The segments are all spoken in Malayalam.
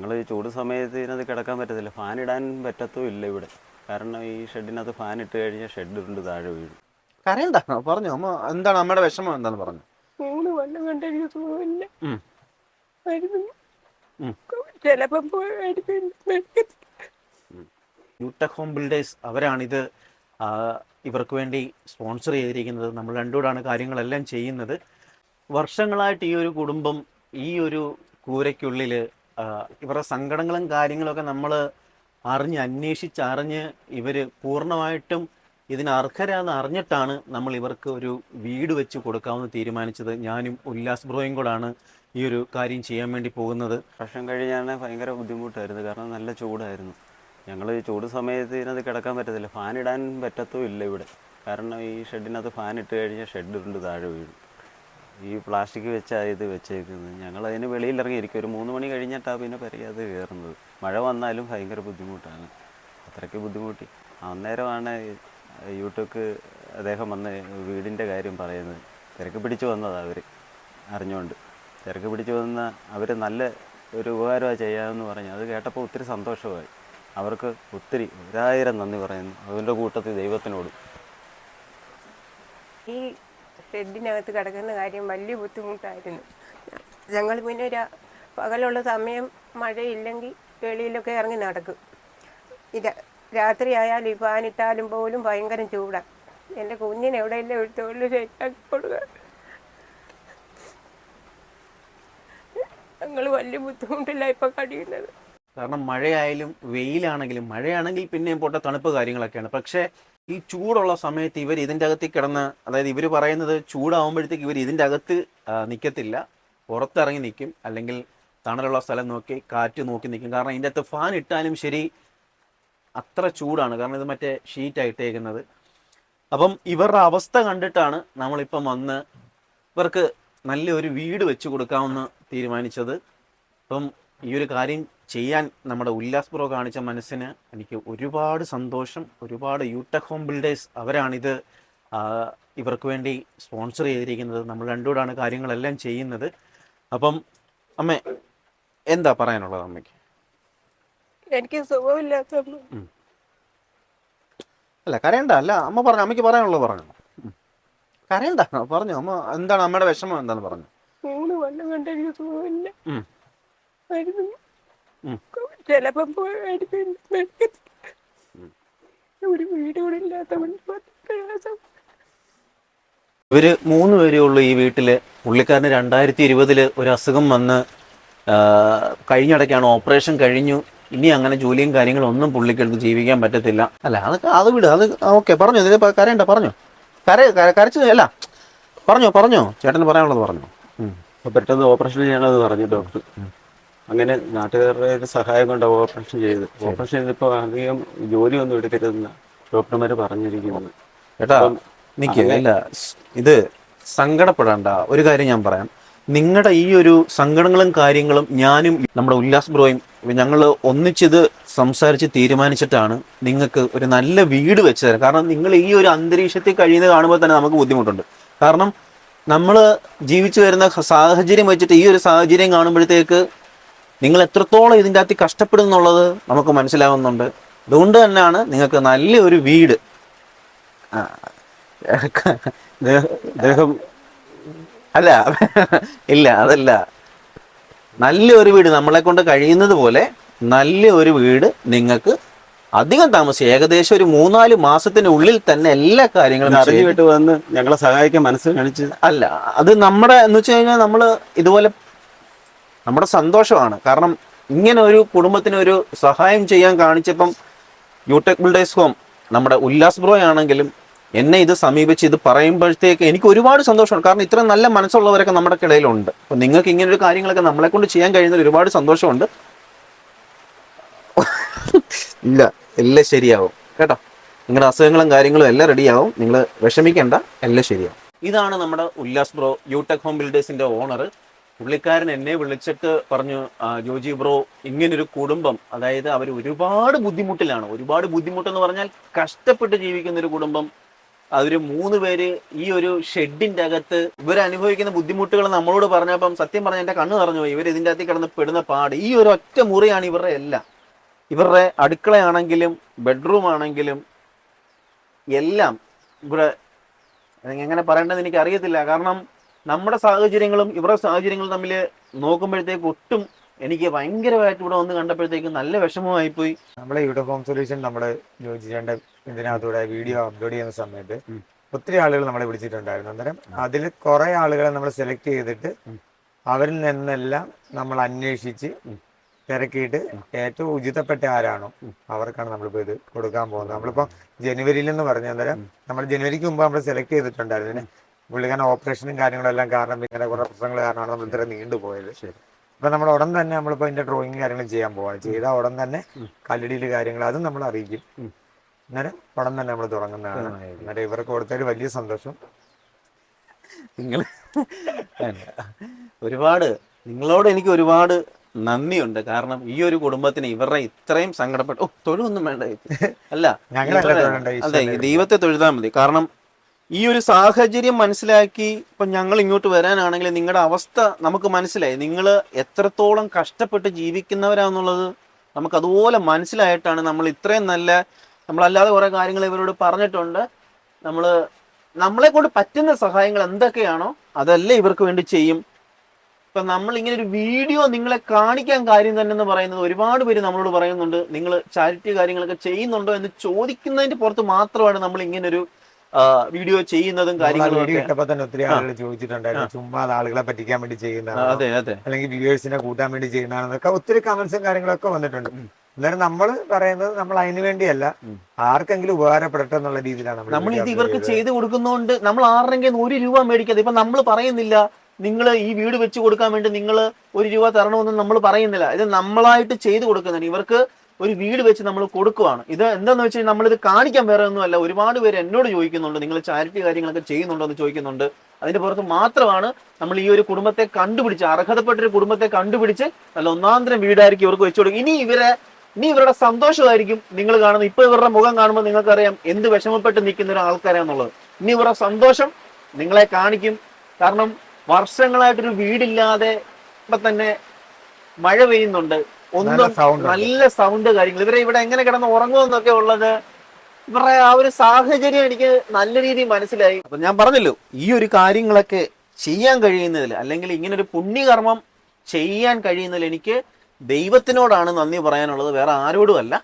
ഞങ്ങൾ ഈ ചൂട് സമയത്ത് ഇതിനകത്ത് കിടക്കാൻ പറ്റത്തില്ല. ഫാൻ ഇടാൻ പറ്റത്തും ഇല്ല ഇവിടെ. കാരണം ഈ ഷെഡിനകത്ത് ഫാൻ ഇട്ട് കഴിഞ്ഞാൽ ഷെഡ് ഉണ്ട് താഴെ വീഴും. കരയണ്ട പറഞ്ഞു. അമ്മ എന്താണ് അമ്മയുടെ വിഷമം എന്താന്ന് പറഞ്ഞു? മൂന്ന് കൊല്ലം കൊണ്ട് എനിക്ക് സുഖമില്ല. ചിലപ്പം ബിൽഡേഴ്സ് അവരാണിത് ഇവർക്ക് വേണ്ടി സ്പോൺസർ ചെയ്തിരിക്കുന്നത്. നമ്മൾ രണ്ടുകൂടാണ് കാര്യങ്ങളെല്ലാം ചെയ്യുന്നത്. വർഷങ്ങളായിട്ട് ഈ ഒരു കുടുംബം ഈ ഒരു കൂരയ്ക്കുള്ളിൽ ഇവരുടെ സങ്കടങ്ങളും കാര്യങ്ങളൊക്കെ നമ്മൾ അറിഞ്ഞ് അന്വേഷിച്ച് അറിഞ്ഞ് ഇവർ പൂർണമായിട്ടും ഇതിന് അർഹരാന്ന് അറിഞ്ഞിട്ടാണ് നമ്മൾ ഇവർക്ക് ഒരു വീട് വെച്ച് കൊടുക്കാമെന്ന് തീരുമാനിച്ചത്. ഞാനും ഉല്ലാസ് ബ്രോയും കൂടാണ് ഈ ഒരു കാര്യം ചെയ്യാൻ വേണ്ടി പോകുന്നത്. ഭക്ഷണം കഴിഞ്ഞാണ് ഭയങ്കര ബുദ്ധിമുട്ടായിരുന്നു. കാരണം നല്ല ചൂടായിരുന്നു. ഞങ്ങൾ ഈ ചൂട് സമയത്ത് ഇതിനകത്ത് കിടക്കാൻ പറ്റത്തില്ല. ഫാൻ ഇടാൻ പറ്റത്തും ഇല്ല ഇവിടെ. കാരണം ഈ ഷെഡിനകത്ത് ഫാൻ ഇട്ട് കഴിഞ്ഞാൽ ഷെഡ് ഉണ്ട് താഴെ വീഴും. ഈ പ്ലാസ്റ്റിക് വെച്ചാ ഇത് വെച്ചേക്കുന്നത്. ഞങ്ങൾ അതിന് വെളിയിലിറങ്ങിയിരിക്കും. ഒരു മൂന്ന് മണി കഴിഞ്ഞിട്ടാണ് പിന്നെ പെരയാതെ കയറുന്നത്. മഴ വന്നാലും ഭയങ്കര ബുദ്ധിമുട്ടാണ്. അത്രയ്ക്ക് ബുദ്ധിമുട്ടി. അന്നേരമാണ് യൂട്യൂബ് അദ്ദേഹം വന്ന് വീടിന്റെ കാര്യം പറയുന്നത്. തിരക്ക് പിടിച്ച് വന്നതാണ് അവർ അറിഞ്ഞുകൊണ്ട് തിരക്ക് പിടിച്ച് വന്ന അവർ നല്ല ഒരു ഉപകാരമാണ് ചെയ്യാമെന്ന് പറഞ്ഞു. അത് കേട്ടപ്പോൾ ഒത്തിരി സന്തോഷമായി. അവർക്ക് ഒത്തിരി ഒരായിരം നന്ദി പറയുന്നു. അതിന്റെ കൂട്ടത്തിൽ ദൈവത്തിനോട്. ഈ ഷെഡിനകത്ത് കിടക്കുന്ന കാര്യം വലിയ ബുദ്ധിമുട്ടായിരുന്നു. ഞങ്ങൾ പിന്നെ ഒരു പകലുള്ള സമയം മഴയില്ലെങ്കിൽ വെളിയിലൊക്കെ ഇറങ്ങി നടക്കും. ഇത് രാത്രിയായാൽ ഈ ഫാനിട്ടാലും പോലും ഭയങ്കര ചൂടാണ് എന്റെ കുഞ്ഞിനെ എവിടെയല്ലേ ഒരു തൊഴിൽ ശരിയാക്കി കൊടുക്കുക ഞങ്ങൾ വലിയ ബുദ്ധിമുട്ടില്ല ഇപ്പം കഴിയുന്നത്. കാരണം മഴയായാലും വെയിലാണെങ്കിലും മഴയാണെങ്കിൽ പിന്നെയും പോട്ടെ തണുപ്പ് കാര്യങ്ങളൊക്കെയാണ്. പക്ഷേ ഈ ചൂടുള്ള സമയത്ത് ഇവർ ഇതിന്റെ അകത്ത് കിടന്ന് അതായത് ഇവർ പറയുന്നത് ചൂടാവുമ്പോഴത്തേക്ക് ഇവർ ഇതിന്റെ അകത്ത് നിൽക്കത്തില്ല പുറത്തിറങ്ങി നിൽക്കും അല്ലെങ്കിൽ തണലുള്ള സ്ഥലം നോക്കി കാറ്റ് നോക്കി നിൽക്കും കാരണം ഇതിന്റെ അകത്ത് ഫാൻ ഇട്ടാലും ശരി അത്ര ചൂടാണ്. കാരണം ഇത് മറ്റേ ഷീറ്റാണ് ഇട്ടേക്കുന്നത്. അപ്പം ഇവരുടെ അവസ്ഥ കണ്ടിട്ടാണ് നമ്മളിപ്പം വന്ന് ഇവർക്ക് നല്ലൊരു വീട് വെച്ച് കൊടുക്കാമെന്ന് തീരുമാനിച്ചത്. അപ്പം ഈ ഒരു കാര്യം ചെയ്യാൻ നമ്മുടെ ഉല്ലാസ് ബ്രോ കാണിച്ച മനസ്സിന് എനിക്ക് ഒരുപാട് സന്തോഷം ഒരുപാട് യൂടെക് ഹോം ബിൽഡേഴ്സ് അവരാണിത് ഇവർക്ക് വേണ്ടി സ്പോൺസർ ചെയ്തിരിക്കുന്നത്. നമ്മൾ രണ്ടുകൂടാണ് കാര്യങ്ങളെല്ലാം ചെയ്യുന്നത്. അപ്പം അമ്മ എന്താ പറയാനുള്ളത് അമ്മയ്ക്ക്? എനിക്ക് സുഖമില്ലാത്ത അല്ല കരയണ്ട. അല്ല അമ്മ പറഞ്ഞു അമ്മയ്ക്ക് പറയാനുള്ളത് പറഞ്ഞു. കരയണ്ട. പറഞ്ഞു. അമ്മ എന്താണ് അമ്മയുടെ വിഷമം? എന്താന്ന് പറഞ്ഞു? മൂന്ന് കൊല്ലം കൊണ്ട് എനിക്ക് സുഖമില്ല. ചിലപ്പം ഒരു പ്രയാസം ഇവർ മൂന്ന് പേരേ ഉള്ളൂ ഈ വീട്ടിൽ. പുള്ളിക്കാരന് രണ്ടായിരത്തി ഇരുപതിൽ ഒരു അസുഖം വന്ന് കഴിഞ്ഞിടയ്ക്കാണ് ഓപ്പറേഷൻ കഴിഞ്ഞു. ഇനി അങ്ങനെ ജോലിയും കാര്യങ്ങളും ഒന്നും പുള്ളിക്കെടുത്ത് ജീവിക്കാൻ പറ്റത്തില്ല. അല്ല അത് അത് വിട് അത് ഓക്കെ പറഞ്ഞു ഇതിൽ കരയണ്ട പറഞ്ഞു. കര കര- കരച്ചു അല്ല പറഞ്ഞോ പറഞ്ഞോ ചേട്ടന് പറയാനുള്ളത് പറഞ്ഞു. പെട്ടെന്ന് ഓപ്പറേഷൻ ചെയ്യണമെന്ന് പറഞ്ഞു ഡോക്ടർ. അങ്ങനെ നാട്ടുകാരുടെ ഒരു സഹായം കൊണ്ട് ഓപ്പറേഷൻ ചെയ്ത്. ഓപ്പറേഷൻ ചെയ്തപ്പോൾ അധികം ജോലിയൊന്നും എടുക്കരുതെന്ന് ഡോക്ടർമാർ പറഞ്ഞിരിക്കുന്നത് കേട്ടാ നിക്ക് ഇല്ല ഇത് സങ്കടപ്പെടേണ്ട. ഒരു കാര്യം ഞാൻ പറയാം. നിങ്ങളുടെ ഈ ഒരു സങ്കടങ്ങളും കാര്യങ്ങളും ഞാനും നമ്മുടെ ഉല്ലാസ് ബ്രോയും ഞങ്ങൾ ഒന്നിച്ചിത് സംസാരിച്ച് തീരുമാനിച്ചിട്ടാണ് നിങ്ങൾക്ക് ഒരു നല്ല വീട് വെച്ച് തരാം. കാരണം നിങ്ങൾ ഈ ഒരു അന്തരീക്ഷത്തിൽ കഴിയുന്നത് കാണുമ്പോൾ തന്നെ നമുക്ക് ബുദ്ധിമുട്ടുണ്ട്. കാരണം നമ്മൾ ജീവിച്ചു വരുന്ന സാഹചര്യം വെച്ചിട്ട് ഈ ഒരു സാഹചര്യം കാണുമ്പോഴത്തേക്ക് നിങ്ങൾ എത്രത്തോളം ഇതിന്റെ അകത്ത് കഷ്ടപ്പെടും എന്നുള്ളത് നമുക്ക് മനസ്സിലാവുന്നുണ്ട്. അതുകൊണ്ട് തന്നെയാണ് നിങ്ങൾക്ക് നല്ലൊരു വീട്. ദേഹം അല്ല ഇല്ല അതല്ല. നല്ലൊരു വീട് നമ്മളെ കൊണ്ട് കഴിയുന്നത് പോലെ നല്ലൊരു വീട് നിങ്ങൾക്ക് അധികം താമസിച്ചു ഏകദേശം ഒരു മൂന്നാൽ മാസത്തിനുള്ളിൽ തന്നെ എല്ലാ കാര്യങ്ങളും അറിഞ്ഞു വിട്ട് വന്ന് ഞങ്ങളെ സഹായിക്കാൻ മനസ്സ് കാണിച്ച് അല്ല അത് നമ്മുടെ എന്ന് വെച്ച് കഴിഞ്ഞാൽ നമ്മൾ ഇതുപോലെ നമ്മുടെ സന്തോഷമാണ്. കാരണം ഇങ്ങനെ ഒരു കുടുംബത്തിന് ഒരു സഹായം ചെയ്യാൻ കാണിച്ചപ്പം യൂടെക് ബിൽഡേഴ്സ് ഹോം നമ്മുടെ ഉല്ലാസ് ബ്രോ ആണെങ്കിലും എന്നെ ഇത് സമീപിച്ച് ഇത് പറയുമ്പോഴത്തേക്ക് എനിക്ക് ഒരുപാട് സന്തോഷമാണ്. കാരണം ഇത്ര നല്ല മനസ്സുള്ളവരൊക്കെ നമ്മുടെ ഇടയിലുണ്ട് അപ്പൊ നിങ്ങൾക്ക് ഇങ്ങനെ ഒരു കാര്യങ്ങളൊക്കെ നമ്മളെ കൊണ്ട് ചെയ്യാൻ കഴിയുന്നതിൽ ഒരുപാട് സന്തോഷമുണ്ട്. ഇല്ല എല്ലാം ശരിയാവും. കേട്ടോ? നിങ്ങളുടെ അസുഖങ്ങളും കാര്യങ്ങളും എല്ലാം റെഡിയാവും. നിങ്ങൾ വിഷമിക്കേണ്ട എല്ലാം ശരിയാവും. ഇതാണ് നമ്മുടെ ഉല്ലാസ് ബ്രോ യൂടെക് ഹോം ബിൽഡേഴ്സിന്റെ ഓണർ പുള്ളിക്കാരൻ എന്നെ വിളിച്ചിട്ട് പറഞ്ഞു ജോജി ബ്രോ ഇങ്ങനൊരു കുടുംബം അതായത് അവർ ഒരുപാട് ബുദ്ധിമുട്ടിലാണ്. ഒരുപാട് ബുദ്ധിമുട്ടെന്ന് പറഞ്ഞാൽ കഷ്ടപ്പെട്ട് ജീവിക്കുന്ന ഒരു കുടുംബം. അവർ മൂന്ന് പേര് ഈ ഒരു ഷെഡിന്റെ അകത്ത് ഇവർ അനുഭവിക്കുന്ന ബുദ്ധിമുട്ടുകൾ നമ്മളോട് പറഞ്ഞപ്പം സത്യം പറഞ്ഞ എന്റെ കണ്ണ് പോയി. ഇവർ ഇതിന്റെ അകത്ത് കിടന്ന് പെടുന്ന പാട്. ഈ ഒരു ഒറ്റ മുറിയാണ് ഇവരുടെ എല്ലാം. ഇവരുടെ അടുക്കളയാണെങ്കിലും ബെഡ്റൂം ആണെങ്കിലും എല്ലാം ഇവിടെ എങ്ങനെ പറയേണ്ടത് എനിക്ക് അറിയത്തില്ല കാരണം നമ്മുടെ സാഹചര്യങ്ങളും ഇവരുടെ സാഹചര്യങ്ങളും തമ്മിൽ നോക്കുമ്പോഴത്തേക്ക് ഒട്ടും എനിക്ക് ഭയങ്കരമായിട്ട് ഇവിടെ വന്ന് കണ്ടപ്പോഴത്തേക്കും നല്ല വിഷമമായി പോയി നമ്മളെ യൂട്യൂബ് ഹോം സൊല്യൂഷൻ നമ്മുടെ ജോജിച്ചേണ്ട ഇതിനകത്തൂടെ വീഡിയോ അപ്ലോഡ് ചെയ്യുന്ന സമയത്ത്. ഒത്തിരി ആളുകൾ നമ്മളെ വിളിച്ചിട്ടുണ്ടായിരുന്നു. അന്നേരം അതിൽ കുറെ ആളുകളെ നമ്മൾ സെലക്ട് ചെയ്തിട്ട് അവരിൽ നിന്നെല്ലാം നമ്മൾ അന്വേഷിച്ച് തിരക്കിയിട്ട് ഏറ്റവും ഉചിതപ്പെട്ട ആരാണോ അവർക്കാണ് നമ്മളിപ്പോ ഇത് കൊടുക്കാൻ പോകുന്നത്. നമ്മളിപ്പോ ജനുവരിയിൽ എന്ന് പറഞ്ഞ അന്നേരം നമ്മൾ ജനുവരിക്ക് മുമ്പ് നമ്മൾ സെലക്ട് ചെയ്തിട്ടുണ്ടായിരുന്നു. പുള്ളിക്കാരൻ ഓപ്പറേഷനും കാര്യങ്ങളും എല്ലാം കാരണം ഇങ്ങനെ കുറെ പ്രശ്നങ്ങൾ കാരണമാണ് നമ്മൾ ഇത്ര നീണ്ടുപോയത് അപ്പൊ നമ്മൾ ഉടൻ തന്നെ നമ്മളിപ്പോ അതിന്റെ ഡ്രോയിങ് കാര്യങ്ങൾ ചെയ്യാൻ പോവാണ് ചെയ്ത ഉടൻ തന്നെ കല്ലടിയിൽ കാര്യങ്ങൾ അതും നമ്മൾ അറിയിക്കും. അന്നേരം ഉടൻ തന്നെ നമ്മൾ തുടങ്ങുന്നതാണ്. അന്നേരം ഇവർക്ക് കൊടുത്തതിൽ വലിയ സന്തോഷം. നിങ്ങൾ ഒരുപാട് നിങ്ങളോട് എനിക്ക് ഒരുപാട് നന്ദിയുണ്ട്. കാരണം ഈ ഒരു കുടുംബത്തിന് ഇവരുടെ ഇത്രയും സങ്കടപ്പെട്ട ഓ തൊഴിലൊന്നും വേണ്ട. അല്ല അതെ ദൈവത്തെ തൊഴുതാൽ മതി. കാരണം ഈ ഒരു സാഹചര്യം മനസ്സിലാക്കി ഇപ്പൊ ഞങ്ങൾ ഇങ്ങോട്ട് വരാനാണെങ്കിൽ നിങ്ങളുടെ അവസ്ഥ നമുക്ക് മനസ്സിലായി. നിങ്ങൾ എത്രത്തോളം കഷ്ടപ്പെട്ട് ജീവിക്കുന്നവരാന്നുള്ളത് നമുക്ക് അതുപോലെ മനസ്സിലായിട്ടാണ് നമ്മൾ ഇത്രയും നല്ല നമ്മളല്ലാതെ കുറേ കാര്യങ്ങൾ ഇവരോട് പറഞ്ഞിട്ടുണ്ട്. നമ്മൾ നമ്മളെ കൊണ്ട് പറ്റുന്ന സഹായങ്ങൾ എന്തൊക്കെയാണോ അതല്ലേ ഇവർക്ക് വേണ്ടി ചെയ്യും. ഇപ്പൊ നമ്മൾ ഇങ്ങനെ ഒരു വീഡിയോ നിങ്ങളെ കാണിക്കാൻ കാര്യം തന്നെ എന്ന് പറയുന്നത് ഒരുപാട് പേര് നമ്മളോട് പറയുന്നുണ്ട് നിങ്ങൾ ചാരിറ്റി കാര്യങ്ങളൊക്കെ ചെയ്യുന്നുണ്ടോ എന്ന് ചോദിക്കുന്നതിന്റെ പുറത്ത് മാത്രമാണ് നമ്മൾ ഇങ്ങനൊരു വീഡിയോ ചെയ്യുന്നതും കാര്യങ്ങളും ഇട്ടപ്പോ തന്നെ ഒത്തിരി ആളുകൾ ചോദിച്ചിട്ടുണ്ടായിരുന്നു. ചുമ്മാ ആളുകളെ പറ്റിക്കാൻ വേണ്ടി ചെയ്യുന്നതാണ്? അല്ലെങ്കിൽ വ്യൂവേഴ്സിനെ കൂട്ടാൻ വേണ്ടി ചെയ്യുന്നതാണെന്നൊക്കെ ഒത്തിരി കമന്റ്സും കാര്യങ്ങളൊക്കെ വന്നിട്ടുണ്ട്. അന്നേരം നമ്മൾ പറയുന്നത് നമ്മൾ അതിനു വേണ്ടിയല്ല. ആർക്കെങ്കിലും ഉപകാരപ്പെടട്ടെ എന്നുള്ള രീതിയിലാണ് നമ്മൾ ഇത് ഇവർക്ക്. ചെയ്ത് കൊടുക്കുന്നതുകൊണ്ട് നമ്മൾ ആരുടെങ്കിലും ഒരു രൂപ മേടിക്കാതെ ഇപ്പൊ നമ്മൾ പറയുന്നില്ല നിങ്ങൾ ഈ വീട് വെച്ച് കൊടുക്കാൻ വേണ്ടി നിങ്ങൾ ഒരു രൂപ തരണമെന്ന് നമ്മൾ പറയുന്നില്ല. ഇത് നമ്മളായിട്ട് ചെയ്തു കൊടുക്കുന്നതാണ്. ഇവർക്ക് ഒരു വീട് വെച്ച് നമ്മൾ കൊടുക്കുവാണ്. ഇത് എന്താന്ന് വെച്ചാൽ നമ്മളിത് കാണിക്കാൻ വേറെ ഒന്നുമല്ല. ഒരുപാട് പേര് എന്നോട് ചോദിക്കുന്നുണ്ട്. നിങ്ങൾ ചാരിറ്റി കാര്യങ്ങളൊക്കെ ചെയ്യുന്നുണ്ടോ എന്ന് ചോദിക്കുന്നുണ്ട്. അതിന്റെ പുറത്ത് മാത്രമാണ് നമ്മൾ ഈ ഒരു കുടുംബത്തെ കണ്ടുപിടിച്ച് അർഹതപ്പെട്ട ഒരു കുടുംബത്തെ കണ്ടുപിടിച്ച് നല്ല ഒന്നാന്തരം വീടായിരിക്കും ഇവർക്ക് വെച്ചു കൊടുക്കും. ഇനി ഇവരെ ഇനി ഇവരുടെ സന്തോഷമായിരിക്കും നിങ്ങൾ കാണുന്നത്. ഇപ്പൊ ഇവരുടെ മുഖം കാണുമ്പോൾ നിങ്ങൾക്കറിയാം എന്ത് വിഷമപ്പെട്ട് നിൽക്കുന്ന ഒരു ആൾക്കാരാന്നുള്ളത്. ഇനി ഇവരുടെ സന്തോഷം നിങ്ങളെ കാണിക്കും. കാരണം വർഷങ്ങളായിട്ടൊരു വീടില്ലാതെ ഇപ്പൊ തന്നെ മഴ പെയ്യുന്നുണ്ട്. ഒന്നും നല്ല സൗണ്ട് കാര്യങ്ങൾ. ഇവരെ ഇവിടെ എങ്ങനെ കിടന്ന് ഉറങ്ങുമെന്നൊക്കെ ഉള്ളത് ഇവരുടെ ആ ഒരു സാഹചര്യം എനിക്ക് നല്ല രീതിയിൽ മനസ്സിലായി. അപ്പൊ ഞാൻ പറഞ്ഞല്ലോ ഈ ഒരു കാര്യങ്ങളൊക്കെ ചെയ്യാൻ കഴിയുന്നതിൽ അല്ലെങ്കിൽ ഇങ്ങനെ ഒരു പുണ്യകർമ്മം ചെയ്യാൻ കഴിയുന്നതിൽ എനിക്ക് ദൈവത്തിനോടാണ് നന്ദി പറയാനുള്ളത്. വേറെ ആരോടുമല്ല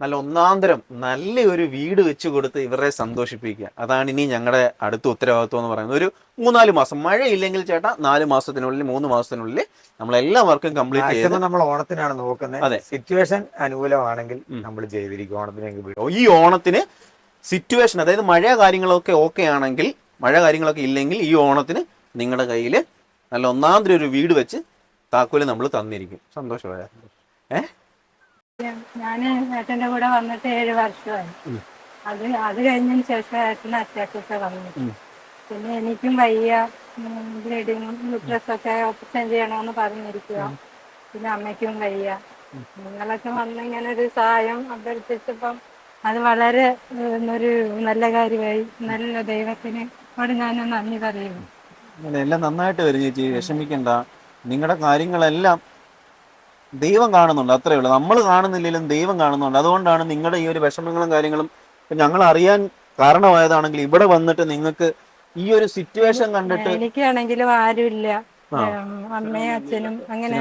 നല്ല ഒന്നാന്തരം നല്ല ഒരു വീട് വെച്ച് കൊടുത്ത് ഇവരെ സന്തോഷിപ്പിക്കുക. അതാണ് ഇനി ഞങ്ങളുടെ അടുത്ത ഉത്തരവാദിത്വം എന്ന് പറയുന്നത്. ഒരു മൂന്നാൽ മാസം മഴയില്ലെങ്കിൽ ചേട്ടാ നാല് മാസത്തിനുള്ളിൽ മൂന്ന് മാസത്തിനുള്ളിൽ നമ്മളെല്ലാ വർക്കും കംപ്ലീറ്റ് ചെയ്ത് നമ്മൾ ഓണത്തിനാണ് നോക്കുന്നത്. അതെ. സിറ്റുവേഷൻ അനുകൂലമാണെങ്കിൽ നമ്മൾ ചെയ്തിരിക്കും ഓണത്തിനെങ്കിൽ വീട്. ഈ ഓണത്തിന് സിറ്റുവേഷൻ അതായത് മഴ കാര്യങ്ങളൊക്കെ ഓക്കെ ആണെങ്കിൽ മഴ കാര്യങ്ങളൊക്കെ ഇല്ലെങ്കിൽ ഈ ഓണത്തിന് നിങ്ങളുടെ കയ്യിൽ നല്ല ഒന്നാന്തരം ഒരു വീട് വെച്ച് താക്കോൽ നമ്മൾ തന്നിരിക്കും. സന്തോഷമായ? ഏ? ഞാൻ ഏട്ടന്റെ കൂടെ വന്നിട്ട് ഏഴ് വർഷമായി. അത് അത് കഴിഞ്ഞതിന് ശേഷം ഏട്ടന് അറ്റാക്കൊക്കെ വന്നു. പിന്നെ എനിക്കും വയ്യ. ബ്ലീഡിങ്ങും യൂട്രസ് ഒക്കെ ഓപ്പറേഷൻ ചെയ്യണമെന്ന് പറഞ്ഞിരിക്കുക പിന്നെ അമ്മയ്ക്കും വയ്യ. നിങ്ങളൊക്കെ വന്ന് ഇങ്ങനെ ഒരു സഹായം അഭ്യർത്ഥിച്ചപ്പം അത് വളരെ ഒരു നല്ല കാര്യമായി. നല്ല ദൈവത്തിന് അവിടെ ഞാൻ നന്ദി പറയുന്നു. എല്ലാം നന്നായിട്ട് വരും ചേച്ചി. വിഷമിക്കണ്ട. നിങ്ങളുടെ കാര്യങ്ങളെല്ലാം ദൈവം കാണുന്നുണ്ട് അത്രേ ഉള്ളൂ. നമ്മൾ കാണുന്നില്ലെങ്കിലും ദൈവം കാണുന്നുണ്ട്. അതുകൊണ്ടാണ് നിങ്ങളുടെ ഈ ഒരു വിഷമങ്ങളും കാര്യങ്ങളും ഇപ്പൊ ഞങ്ങൾ അറിയാൻ കാരണമായതാണെങ്കിൽ ഇവിടെ വന്നിട്ട് നിങ്ങൾക്ക് ഈ ഒരു സിറ്റുവേഷൻ കണ്ടിട്ട് എനിക്കാണെങ്കിലും ആരുമില്ല. അമ്മയും അച്ഛനും അങ്ങനെ.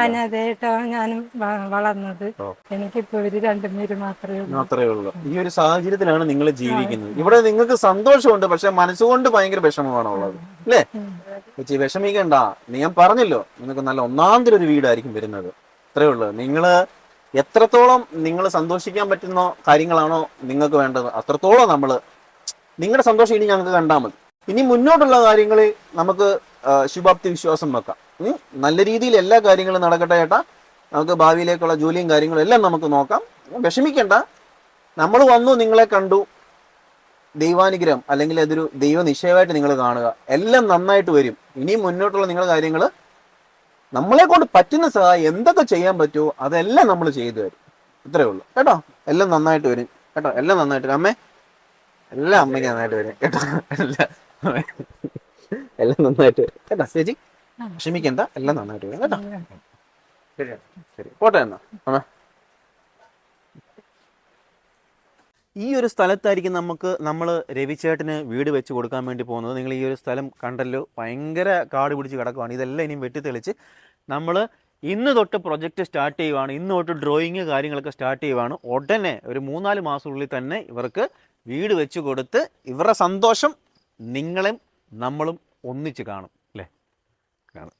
അനാഥയായിട്ടാണ് ഞാനും വളർന്നത്. എനിക്കിപ്പോ ഇവർ രണ്ടുപേര് മാത്രമേ ഉള്ളൂ. മാത്രമേ ഉള്ളൂ. ഈ ഒരു സാഹചര്യത്തിലാണ് നിങ്ങൾ ജീവിക്കുന്നത്. ഇവിടെ നിങ്ങൾക്ക് സന്തോഷമുണ്ട് പക്ഷെ മനസ്സുകൊണ്ട് ഭയങ്കര വിഷമമാണ് ഉള്ളത്. അല്ലേ? വിഷമിക്കണ്ട. നീ ഞാൻ പറഞ്ഞല്ലോ നിങ്ങൾക്ക് നല്ല ഒന്നാന്തരം ഒരു വീടായിരിക്കും വരുന്നത്. അത്രേ ഉള്ളൂ. നിങ്ങൾ എത്രത്തോളം നിങ്ങൾ സന്തോഷിക്കാൻ പറ്റുന്ന കാര്യങ്ങളാണോ നിങ്ങൾക്ക് വേണ്ടത് അത്രത്തോളം നമ്മൾ നിങ്ങളുടെ സന്തോഷം ഇനി ഞങ്ങൾക്ക് കണ്ടാൽ മതി. ഇനി മുന്നോട്ടുള്ള കാര്യങ്ങൾ നമുക്ക് ശുഭാപ്തി വിശ്വാസം വെക്കാം. നല്ല രീതിയിൽ എല്ലാ കാര്യങ്ങളും നടക്കട്ടെ ചേട്ടാ നമുക്ക് ഭാവിയിലേക്കുള്ള ജോലിയും കാര്യങ്ങളും എല്ലാം നമുക്ക് നോക്കാം. വിഷമിക്കണ്ട. നമ്മൾ വന്നു നിങ്ങളെ കണ്ടു. ദൈവാനുഗ്രഹം അല്ലെങ്കിൽ അതൊരു ദൈവ നിശ്ചയമായിട്ട് നിങ്ങൾ കാണുക. എല്ലാം നന്നായിട്ട് വരും. ഇനി മുന്നോട്ടുള്ള നിങ്ങളുടെ കാര്യങ്ങൾ നമ്മളെ കൊണ്ട് പറ്റുന്ന സഹായം എന്തൊക്കെ ചെയ്യാൻ പറ്റുമോ അതെല്ലാം നമ്മൾ ചെയ്തു തരും. ഇത്രേ ഉള്ളൂ. കേട്ടോ? എല്ലാം നന്നായിട്ട് വരും. കേട്ടോ? എല്ലാം നന്നായിട്ട് വരും. അമ്മേ. എല്ലാം അമ്മയ്ക്ക് നന്നായിട്ട് വരും. കേട്ടോ? എല്ലാം എല്ലാം നന്നായിട്ട് വരും. കേട്ടോ ചേച്ചി? ക്ഷമിക്കണ്ട. എല്ലാം നന്നായിട്ട് വരും. കേട്ടോ? ശരി. ശരി. പോട്ടെ എന്നാ. അമ്മ. ഈ ഒരു സ്ഥലത്തായിരിക്കും നമുക്ക് നമ്മൾ രവിചേട്ടന് വീട് വെച്ച് കൊടുക്കാൻ വേണ്ടി പോകുന്നത്. നിങ്ങൾ ഈ ഒരു സ്ഥലം കണ്ടല്ലോ ഭയങ്കര കാട് പിടിച്ച് കിടക്കുവാണ്. ഇതെല്ലാം ഇനിയും വെട്ടിത്തെളിച്ച് നമ്മൾ ഇന്ന് തൊട്ട് പ്രൊജക്റ്റ് സ്റ്റാർട്ട് ചെയ്യുവാണ്. ഇന്ന് തൊട്ട് ഡ്രോയിങ് കാര്യങ്ങളൊക്കെ സ്റ്റാർട്ട് ചെയ്യുവാണ്. ഉടനെ ഒരു മൂന്നാൽ മാസത്തിനുള്ളിൽ തന്നെ ഇവർക്ക് വീട് വെച്ച് കൊടുത്ത് ഇവരുടെ സന്തോഷം നിങ്ങളും നമ്മളും ഒന്നിച്ച് കാണും അല്ലേ? കാണും.